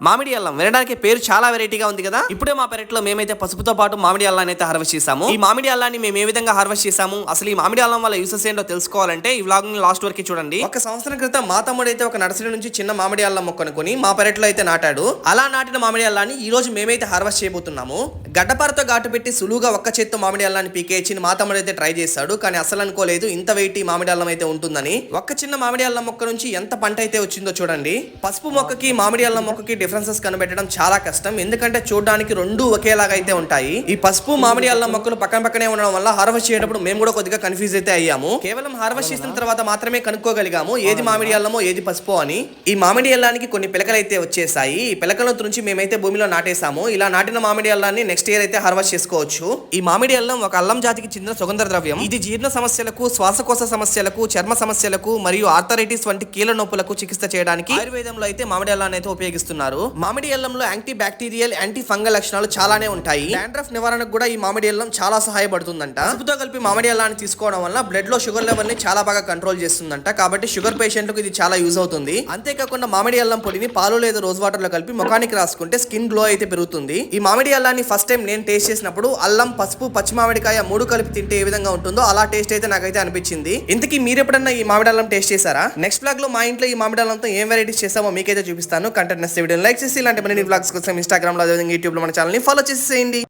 మామిడి అల్లం వినడానికి పేరు చాలా వెరైటీగా ఉంది కదా? ఇప్పుడే మా పెరట్లో మేమైతే పసుపుతో పాటు మామిడి అల్లాన్ని అయితే హార్వెస్ట్ చేసాము ఈ మామిడి అల్లాన్ని మేము ఏ విధంగా హార్వెస్ట్ చేసాము అసలు ఈ మామిడి అల్లం వల్ల యూసెస్ ఏంటో తెలుసుకోవాలంటే ఈ వ్లాగ్ లాస్ట్ వరకు చూడండి. ఒక సంవత్సరం క్రితం మా తమ్ముడు అయితే ఒక నర్సరీ నుంచి చిన్న మామిడి అల్లం మొక్కనుకొని మా పెరట్లో అయితే నాటాడు. అలా నాటిన మామిడి అల్లాన్ని ఈ రోజు మేమైతే హార్వెస్ట్ చేయబోతున్నాము. గడ్డపారతో ఘాటు పెట్టి సులువుగా ఒక్క చేత్తో మామిడి అల్లాన్ని పీకేచ్చి మా తమ్ముడు అయితే ట్రై చేశాడు కానీ అసలు అనుకోలేదు ఇంత వెయిట్ మామిడి అల్లం అయితే ఉంటుందని. ఒక్క చిన్న మామిడి అల్లం మొక్క నుంచి ఎంత పంట అయితే వచ్చిందో చూడండి. పసుపు మొక్కకి మామిడి అల్లం మొక్కకి డిఫరెన్సెస్ కనిపెట్టడం చాలా కష్టం. ఎందుకంటే చూడడానికి రెండు ఒకేలాగా అయితే ఉంటాయి. ఈ పసుపు మామిడి అల్లం మొక్కలు పక్కన పక్కనే ఉండడం వల్ల హార్వెస్ట్ చేయడప్పుడు మేము కూడా కొద్దిగా కన్ఫ్యూజ్ అయితే అయ్యాము. కేవలం హార్వెస్ట్ చేసిన తర్వాత మాత్రమే కనుక్కోగలిగాము ఏది మామిడి అల్లమో ఏది పసుపు అని. ఈ మామిడి అల్లానికి కొన్ని పిలకలు అయితే వచ్చేసాయి. ఈ పిలకల నుంచి మేమైతే భూమిలో నాటేసాము ఇలా నాటిన మామిడి అల్లాన్ని నెక్స్ట్ ఇయర్ అయితే హార్వెస్ట్ చేసుకోవచ్చు. ఈ మామిడి అల్లం ఒక అల్లం జాతికి చెందిన సుగంధ ద్రవ్యం. ఇది జీర్ణ సమస్యలకు శ్వాసకోశ సమస్యలకు చర్మ సమస్యలకు మరియు ఆర్థరైటిస్ వంటి కీళ్ళ నొప్పులకు చికిత్స చేయడానికి ఆయుర్వేదంలో అయితే మామిడి అల్లాన్ని అయితే ఉపయోగిస్తున్నారు. మామిడి అల్లంలో యాంటీ బ్యాక్టీరియల్ యాంటీ ఫంగల్ లక్షణాలు చాలానే ఉంటాయి. డాండ్రఫ్ నివారణకు కూడా ఈ మామిడి అల్లం చాలా సహాయపడుతుందంట. పసుపుతో కలిపి మామిడి అల్లాన్ని తీసుకోవడం వల్ల బ్లడ్లో షుగర్ లెవెల్ని చాలా బాగా కంట్రోల్ చేస్తుందంట. కాబట్టి షుగర్ పేషెంట్లకు ఇది చాలా యూజ్ అవుతుంది. అంతేకాకుండా మామిడి అల్లం పొడిని పాలు లేదా రోజ్ వాటర్లో కలిపి ముఖానికి రాసుకుంటే స్కిన్ గ్లో అయితే పెరుగుతుంది. ఈ మామిడి అల్లాన్ని ఫస్ట్ టైం నేను టేస్ట్ చేసినప్పుడు అల్లం పసుపు పచ్చి మామిడికాయ మూడు కలిపి తింటే ఏ విధంగా ఉంటుందో అలా టేస్ట్ అయితే నాకైతే అనిపించింది. ఇంతకీ మీరు ఎప్పుడన్నా ఈ మామిడి అల్లం టేస్ట్ చేశారా? నెక్స్ట్ బ్లాగ్లో మా ఇంట్లో ఈ మామిడి అల్లంతో ఏం వెరైటీస్ చేస్తామో మీకైతే చూపిస్తాను. కంటెంట్ నెక్స్ట్ వీడియో లైక్ చేసి ఇలాంటి మరిన్ని బ్లాగ్స్ కోసం ఇన్స్టాగ్రామ్లో అదేవిధంగా యూట్యూబ్లో మన ఛానల్ని ఫాలో చేసేయండి.